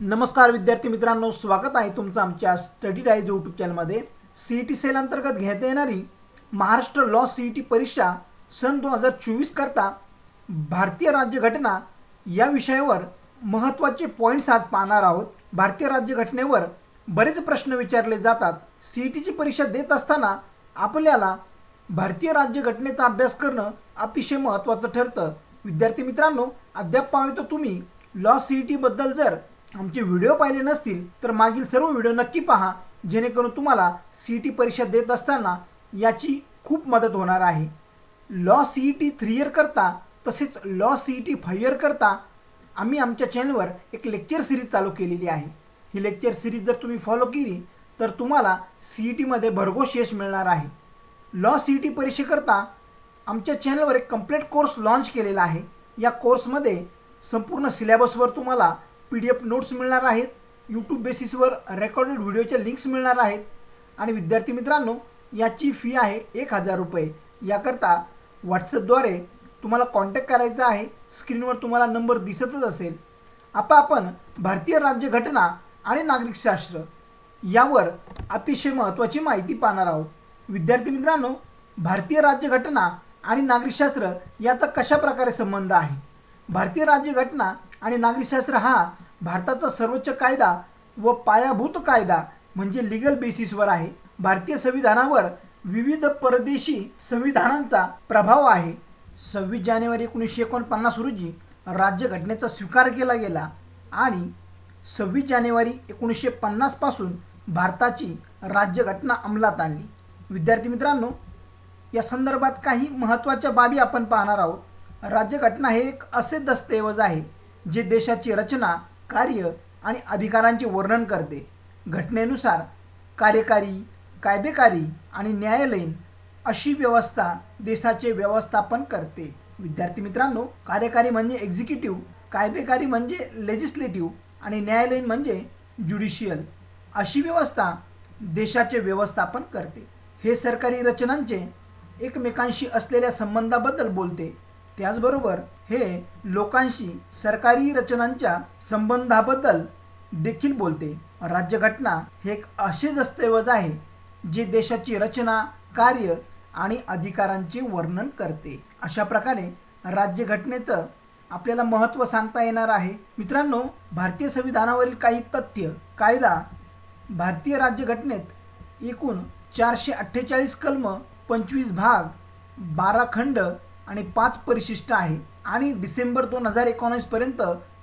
नमस्कार विद्यार्थी मित्रांनो स्वागत आहे तुमचं आमच्या स्टडी डाईज यूट्यूब चॅनलमध्ये सी ई टी सेल अंतर्गत घेता येणारी Maharashtra law C E T परीक्षा सन दोन हजार चोवीस करता भारतीय राज्यघटना या विषयावर महत्त्वाचे पॉईंट्स आज पाहणार आहोत. भारतीय राज्यघटनेवर बरेच प्रश्न विचारले जातात. सी ई टीची परीक्षा देत असताना आपल्याला भारतीय राज्यघटनेचा अभ्यास करणं अतिशय महत्त्वाचं ठरतं. विद्यार्थी मित्रांनो अद्याप पाहतो तुम्ही लॉ सी ई टीबद्दल जर आमचे व्हिडिओ पाहिले नसतील तर मागील सर्व व्हिडिओ नक्की पहा. जेणेकरून तुम्हाला सी ई टी परीक्षा देत असताना याची खूप मदत होणार आहे. Law C E T three इयरकरता तसेच law C E T five इयरकरता आम्ही आमच्या चॅनलवर एक लेक्चर सिरीज चालू केलेली आहे. ही लेक्चर सिरीज जर तुम्ही फॉलो केली तर तुम्हाला सी ई टीमध्ये भरघोस यश मिळणार आहे. लॉ सी ई टी परीक्षेकरता आमच्या चॅनलवर एक कंप्लीट कोर्स लॉन्च केलेला आहे. या कोर्समध्ये संपूर्ण सिलेबसवर तुम्हाला पी डी एफ नोट्स मिळणार आहेत. यूट्यूब बेसिसवर रेकॉर्डेड व्हिडिओच्या लिंक्स मिळणार आहेत. आणि विद्यार्थी मित्रांनो याची फी आहे एक हजार रुपये. याकरता व्हॉट्सअपद्वारे तुम्हाला कॉन्टॅक्ट करायचा आहे. स्क्रीनवर तुम्हाला नंबर दिसतच असेल. आता आपण भारतीय राज्यघटना आणि नागरिकशास्त्र यावर अतिशय महत्त्वाची माहिती पाहणार आहोत. विद्यार्थी मित्रांनो भारतीय राज्यघटना आणि नागरिकशास्त्र याचा कशा प्रकारे संबंध आहे? भारतीय राज्यघटना आणि नागरिकशास्त्र हा भारताचा सर्वोच्च कायदा व पायाभूत कायदा म्हणजे लिगल बेसिसवर आहे. भारतीय संविधानावर विविध परदेशी संविधानांचा प्रभाव आहे. सव्वीस जानेवारी एकोणीसशे एकोणपन्नास रोजी राज्यघटनेचा स्वीकार केला गेला आणि सव्वीस जानेवारी एकोणीसशे पन्नासपासून भारताची राज्यघटना अंमलात आणली. विद्यार्थी मित्रांनो या संदर्भात काही महत्त्वाच्या बाबी आपण पाहणार आहोत. राज्यघटना हे एक असे दस्तऐवज आहे जे देशाची रचना कार्य आणि अधिकारांचे वर्णन करते. घटनेनुसार कार्यकारी कायदेकारी आणि न्यायालयीन अशी व्यवस्था देशाचे व्यवस्थापन करते. विद्यार्थी मित्रांनो कार्यकारी म्हणजे एक्झिक्युटिव्ह कायदेकारी म्हणजे लेजिस्लेटिव्ह आणि न्यायालयीन म्हणजे ज्युडिशियल अशी व्यवस्था देशाचे व्यवस्थापन करते. हे सरकारी रचनांचे एकमेकांशी असलेल्या संबंधाबद्दल बोलते. त्याचबरोबर हे लोकांशी सरकारी रचनांच्या संबंधाबद्दल देखील बोलते. राज्यघटना हे एक असे दस्तऐवज आहे जे देशाची रचना कार्य आणि अधिकारांचे वर्णन करते. अशा प्रकारे राज्यघटनेचं आपल्याला महत्त्व सांगता येणार आहे. मित्रांनो भारतीय संविधानावरील काही तथ्य कायदा भारतीय राज्यघटनेत एकूण चारशे अठ्ठेचाळीस कलम पंचवीस भाग बारा खंड आणि पाच परिशिष्ट आहे. आणि डिसेंबर दोन हजार एकोणीसपर्यंत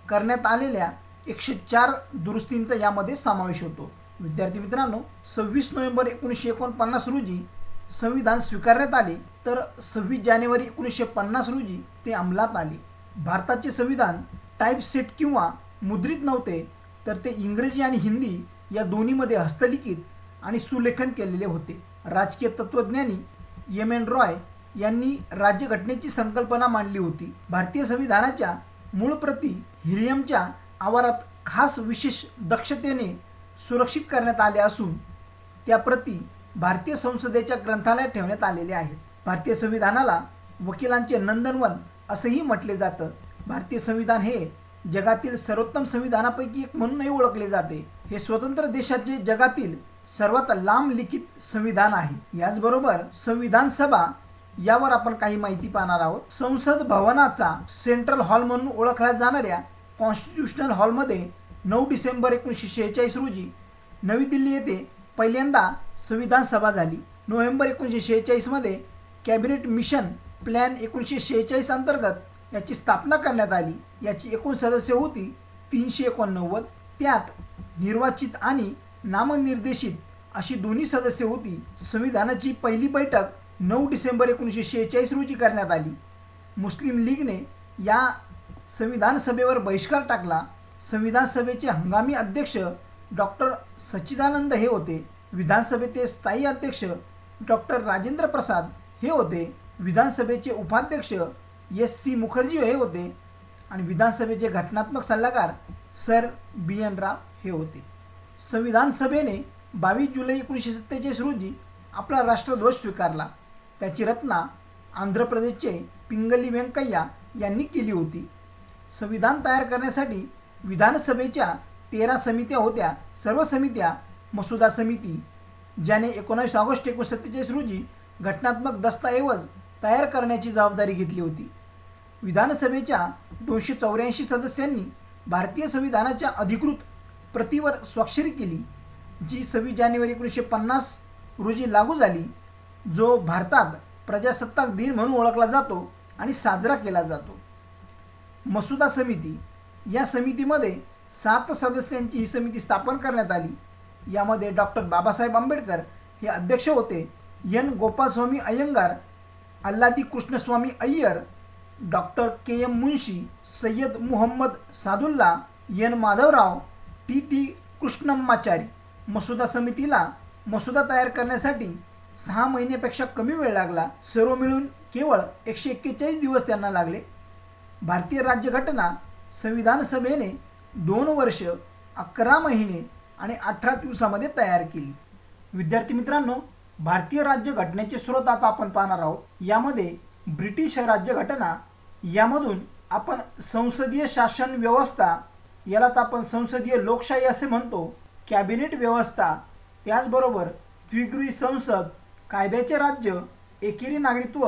करण्यात आलेल्या एकशे चार दुरुस्तींचा यामध्ये समावेश होतो. विद्यार्थी मित्रांनो सव्वीस नोव्हेंबर एकोणीसशे एकोणपन्नास रोजी संविधान स्वीकारण्यात आले तर सव्वीस जानेवारी एकोणीसशे पन्नास रोजी ते अंमलात आले. भारताचे संविधान टाईप सेट किंवा मुद्रित नव्हते तर ते इंग्रजी आणि हिंदी या दोन्हीमध्ये हस्तलिखित आणि सुलेखन केलेले होते. राजकीय तत्त्वज्ञानी एम एन रॉय यांनी राज्यघटनेची संकल्पना मांडली होती. भारतीय संविधानाच्या मूळ प्रती हिरियमच्या आवारात खास विशेष दक्षतेने सुरक्षित करण्यात आल्या असून त्या प्रती भारतीय संसदेच्या ग्रंथालयात ठेवण्यात आलेल्या आहेत. भारतीय संविधानाला वकिलांचे नंदनवन असंही म्हटले जातं. भारतीय संविधान हे जगातील सर्वोत्तम संविधानापैकी एक म्हणूनही ओळखले जाते. हे स्वतंत्र देशाचे जगातील सर्वात लांब लिखित संविधान आहे. याचबरोबर संविधान सभा यावर आपण काही माहिती पाहणार आहोत. संसद भवनाचा सेंट्रल हॉल म्हणून ओळखल्या जाणाऱ्या कॉन्स्टिट्युशनल हॉलमध्ये नऊ डिसेंबर एकोणीसशे शेहेचाळीस रोजी नवी दिल्ली येथे पहिल्यांदा संविधान सभा झाली. नोव्हेंबर एकोणीसशे शेहेचाळीसमध्ये कॅबिनेट मिशन प्लॅन एकोणीसशे शेहेचाळीस अंतर्गत याची स्थापना करण्यात आली. याची एकूण सदस्य होती तीनशे एकोणनव्वद. त्यात निर्वाचित आणि नामनिर्देशित अशी दोन्ही सदस्य होती. संविधानाची पहिली बैठक नऊ डिसेंबर एकोणीसशे शेहेचाळीस रोजी करण्यात आली. मुस्लिम लीगने या संविधान सभेवर बहिष्कार टाकला. संविधान सभेचे हंगामी अध्यक्ष डॉक्टर सच्चिदानंद हे होते. विधानसभेचे स्थायी अध्यक्ष डॉक्टर राजेंद्र प्रसाद हे होते. विधानसभेचे उपाध्यक्ष एस सी मुखर्जी हे होते. आणि विधानसभेचे घटनात्मक सल्लागार सर बी एन राव हे होते. संविधान सभेने बावीस जुलै एकोणीसशे सत्तेचाळीस रोजी आपला राष्ट्रध्वज स्वीकारला. त्याची रचना आंध्र प्रदेशचे पिंगली व्यंकय्या यांनी केली होती. संविधान तयार करण्यासाठी विधानसभेच्या तेरा समित्या होत्या. सर्व समित्या मसुदा समिती ज्याने एकोणावीस ऑगस्ट एकोणीसशे सत्तेचाळीस रोजी घटनात्मक दस्तऐवज तयार करण्याची जबाबदारी घेतली होती. विधानसभेच्या दोनशे चौऱ्याऐंशी सदस्यांनी भारतीय संविधानाच्या अधिकृत प्रतीवर स्वाक्षरी केली जी सव्वीस जानेवारी एकोणीसशे पन्नास रोजी लागू झाली. जो भारतात प्रजासत्ताक दिन म्हणून ओळखला जातो आणि साजरा केला जातो. मसुदा समिती या समितीमध्ये सात सदस्यांची ही समिती स्थापन करण्यात आली. यामध्ये डॉक्टर बाबासाहेब आंबेडकर हे अध्यक्ष होते. N. Gopalaswami Ayyangar Alladi Krishnaswami Ayyar doctor K M Munshi Sayyad Muhammad Saadulla N. Madhavrao T. T. Krishnamachari. मसुदा समितीला मसुदा तयार करण्यासाठी सहा महिन्यापेक्षा कमी वेळ लागला. सर्व मिळून केवळ एकशे एक्केचाळीस दिवस त्यांना लागले. भारतीय राज्यघटना संविधान सभेने दोन वर्ष अकरा महिने आणि अठरा दिवसामध्ये तयार केली. विद्यार्थी मित्रांनो भारतीय राज्यघटनेचे स्रोत आता आपण पाहणार आहोत. यामध्ये ब्रिटिश राज्यघटना यामधून आपण संसदीय शासन व्यवस्था याला तर आपण संसदीय लोकशाही असे म्हणतो कॅबिनेट व्यवस्था त्याचबरोबर द्विगृही संसद कायद्याचे राज्य एकेरी नागरिकत्व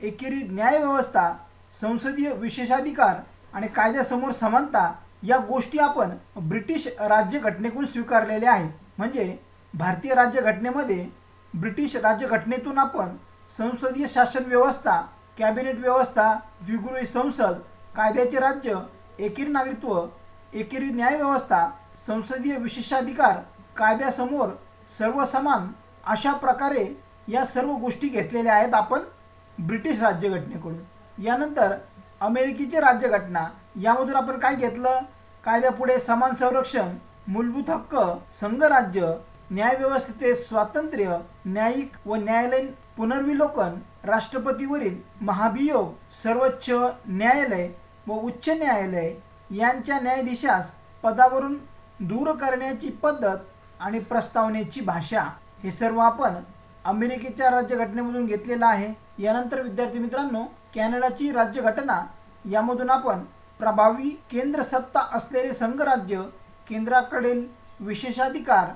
एकेरी न्यायव्यवस्था संसदीय विशेषाधिकार आणि कायद्यासमोर समानता या गोष्टी आपण ब्रिटिश राज्यघटनेकडून स्वीकारलेल्या आहेत. म्हणजे भारतीय राज्यघटनेमध्ये ब्रिटिश राज्यघटनेतून आपण संसदीय शासन व्यवस्था कॅबिनेट व्यवस्था द्विगृही संसद कायद्याचे राज्य एकेरी नागरिकत्व एकेरी न्यायव्यवस्था संसदीय विशेषाधिकार कायद्यासमोर सर्व समान अशा प्रकारे या सर्व गोष्टी घेतलेल्या आहेत आपण ब्रिटिश राज्यघटनेकडून. यानंतर अमेरिकेची राज्यघटना यामधून आपण काय घेतलं? कायद्यापुढे समान संरक्षण मूलभूत हक्क संघराज्य न्यायव्यवस्थेचे स्वातंत्र्य न्यायिक व न्यायालयीन पुनर्विलोकन राष्ट्रपतीवरील महाभियोग सर्वोच्च न्यायालय व उच्च न्यायालय यांच्या न्यायाधीशास पदावरून दूर करण्याची पद्धत आणि प्रस्तावनेची भाषा. हे सर्व आपण अमेरिकेच्या राज्यघटनेमधून घेतलेला आहे. यानंतर विद्यार्थी मित्रांनो कॅनडाची राज्यघटना यामधून आपण प्रभावी केंद्र सत्ता असलेले संघराज्य केंद्राकडील विशेषाधिकार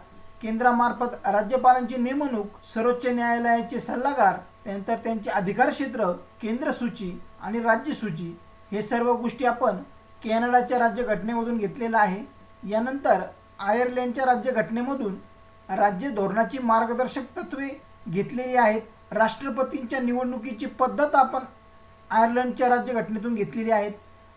केंद्रामार्फत राज्यपालांची नेमणूक सर्वोच्च न्यायालयाचे सल्लागार त्यानंतर त्यांचे अधिकार क्षेत्र केंद्र सूची आणि राज्य सूची हे सर्व गोष्टी आपण कॅनडाच्या राज्यघटनेमधून घेतलेलं आहे. यानंतर आयर्लंडच्या राज्यघटनेमधून राज्य धोरणाची मार्गदर्शक तत्वे घेतलेली आहेत. राष्ट्रपतींच्या निवडणुकीची पद्धत आपण आयर्लंडच्या राज्यघटनेतून घेतलेली आहेत.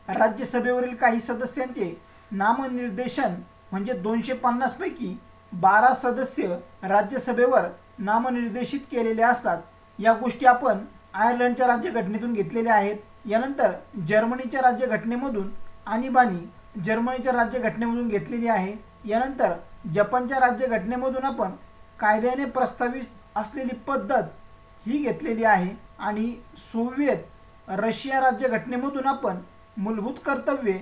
राज्यसभेवरील काही सदस्यांचे नामनिर्देशन म्हणजे दोनशे पन्नासपैकी बारा सदस्य राज्यसभेवर नामनिर्देशित केलेले असतात. या गोष्टी आपण आयर्लंडच्या राज्यघटनेतून घेतलेल्या आहेत. यानंतर जर्मनीच्या राज्यघटनेमधून आणीबाणी जर्मनीच्या राज्यघटनेमधून घेतलेली आहे. यानंतर जपानच्या राज्यघटनेमधून आपण कायद्याने प्रस्तावित असलेली पद्धत ही घेतलेली आहे आणि सोव्हिएत रशिया राज्यघटनेमधून आपण मूलभूत कर्तव्ये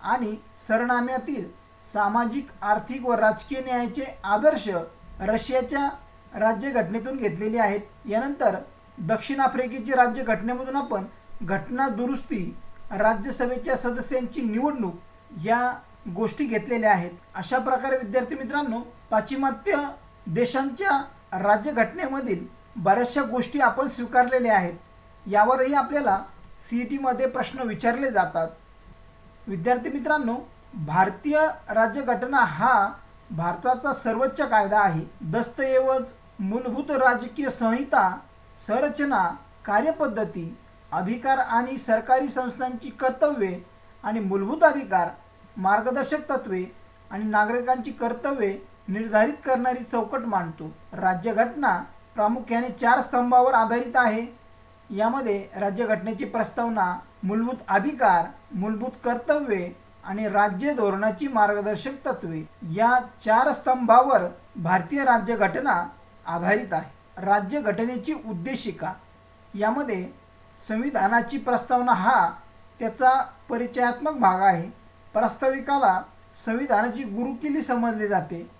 आणि सरनाम्यातील सामाजिक आर्थिक व राजकीय न्यायाचे आदर्श रशियाच्या राज्यघटनेतून घेतलेले आहेत. यानंतर दक्षिण आफ्रिकेची राज्यघटनेमधून आपण घटना दुरुस्ती राज्यसभेच्या सदस्यांची निवडणूक या गोष्टी घेतलेल्या आहेत. अशा प्रकारे विद्यार्थी मित्रांनो पाश्चिमात्य देशांच्या राज्यघटनेमधील बऱ्याचशा गोष्टी आपण स्वीकारलेल्या आहेत. यावरही आपल्याला सी ई टीमध्ये प्रश्न विचारले जातात. विद्यार्थी मित्रांनो भारतीय राज्यघटना हा भारताचा सर्वोच्च कायदा आहे. दस्तऐवज मूलभूत राजकीय संहिता संरचना कार्यपद्धती अधिकार आणि सरकारी संस्थांची कर्तव्ये आणि मूलभूत अधिकार मार्गदर्शक तत्वे आणि नागरिकांची कर्तव्ये निर्धारित करणारी चौकट मानतो राज्यघटना प्रामुख्याने चार स्तंभावर आधारित आहे. यामध्ये राज्यघटनेची प्रस्तावना मूलभूत अधिकार मूलभूत कर्तव्ये आणि राज्य धोरणाची मार्गदर्शक तत्वे. या चार स्तंभावर भारतीय राज्यघटना आधारित आहे. राज्यघटनेची उद्देशिका. यामध्ये संविधानाची प्रस्तावना हा त्याचा परिचयात्मक भाग आहे. प्रास्ताविकाला संविधानाची गुरुकिल्ली समजले जाते.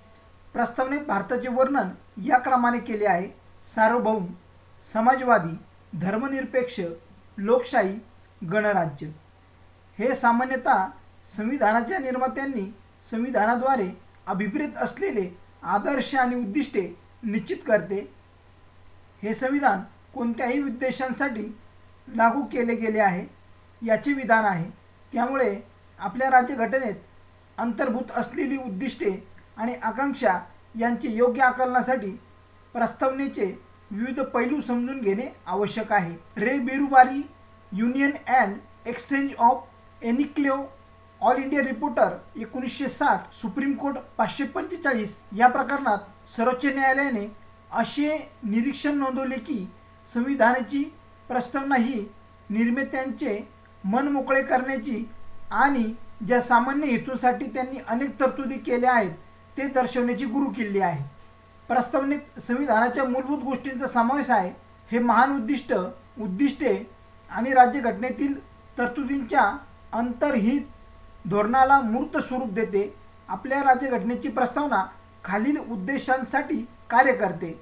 प्रस्तावनेत भारताचे वर्णन या क्रमाने केले आहे. सार्वभौम समाजवादी धर्मनिरपेक्ष लोकशाही गणराज्य. हे सामान्यतः संविधानाच्या निर्मात्यांनी संविधानाद्वारे अभिप्रेत असलेले आदर्श आणि उद्दिष्टे निश्चित करते. हे संविधान कोणत्याही उद्देशांसाठी लागू केले गेले आहे याचे विधान आहे. त्यामुळे आपल्या राज्यघटनेत अंतर्भूत असलेली उद्दिष्टे आणि आकांक्षा यांचे योग्य आकलनासाठी प्रस्तावनेचे विविध पैलू समजून घेणे आवश्यक आहे. Re Berubari union and exchange of enclave all India reporter एकोणीसशे साठ सुप्रीम कोर्ट पाचशे पंचेचाळीस या प्रकरणात सर्वोच्च न्यायालयाने असे निरीक्षण नोंदवले की संविधानाची प्रस्तावना ही निर्मात्यांचे मन मोकळे करण्याची आणि ज्या सामान्य हेतूसाठी त्यांनी अनेक तरतुदी केल्या आहेत ते दर्शवण्याची गुरुकिल्ली आहे. प्रस्तावनेत संविधानाच्या मूलभूत गोष्टींचा समावेश आहे. हे महान उद्दिष्ट उद्दिष्टे आणि राज्यघटनेतील तरतुदींच्या अंतर्हित धोरणाला मूर्त स्वरूप देते. आपल्या राज्यघटनेची प्रस्तावना खालील उद्देशांसाठी कार्य करते.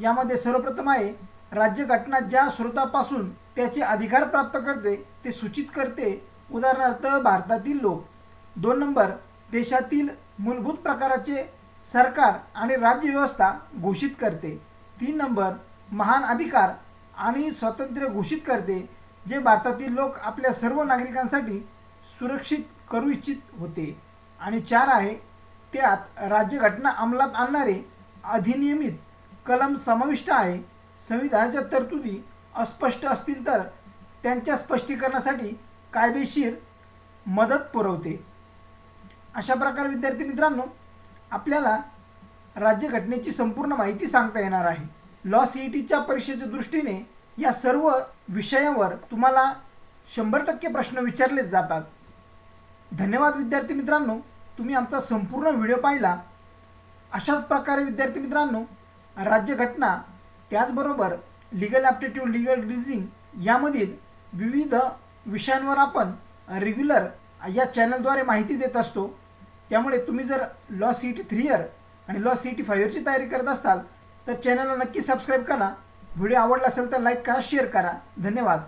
यामध्ये सर्वप्रथम आहे राज्यघटना ज्या स्रोतापासून त्याचे अधिकार प्राप्त करते ते सूचित करते. उदाहरणार्थ भारतातील लोक. दोन नंबर देशातील मूलभूत प्रकाराचे सरकार आणि राज्यव्यवस्था घोषित करते. तीन नंबर महान अधिकार आणि स्वातंत्र्य घोषित करते जे भारतातील लोक आपल्या सर्व नागरिकांसाठी सुरक्षित करू इच्छित होते. आणि चार आहे त्यात राज्यघटना अंमलात आणणारे अधिनियमित कलम समाविष्ट आहे. संविधानाच्या तरतुदी अस्पष्ट असतील तर त्यांच्या स्पष्टीकरणासाठी कायदेशीर मदत पुरवते. अशा प्रकारे विद्यार्थी मित्रांनो आपल्याला राज्यघटनेची संपूर्ण माहिती सांगता येणार आहे. लॉ सी ई टीच्या परीक्षेच्या दृष्टीने या सर्व विषयावर तुम्हाला शंभर टक्के प्रश्न विचारलेच जातात. धन्यवाद विद्यार्थी मित्रांनो. तुम्ही आमचा संपूर्ण व्हिडिओ पाहिला. अशाच प्रकारे विद्यार्थी मित्रांनो राज्यघटना त्याचबरोबर लिगल ॲप्टिट्यूड लिगल रिझनिंग यामधील विविध विषयांवर आपण रेग्युलर या चॅनलद्वारे माहिती देत असतो. त्यामुळे तुम्ही जर law C T three year आणि लॉ सी टी फाय इयरची तयारी करत असाल तर चॅनलला नक्की सबस्क्राईब करा. व्हिडिओ आवडला असेल तर लाईक करा शेअर करा. धन्यवाद.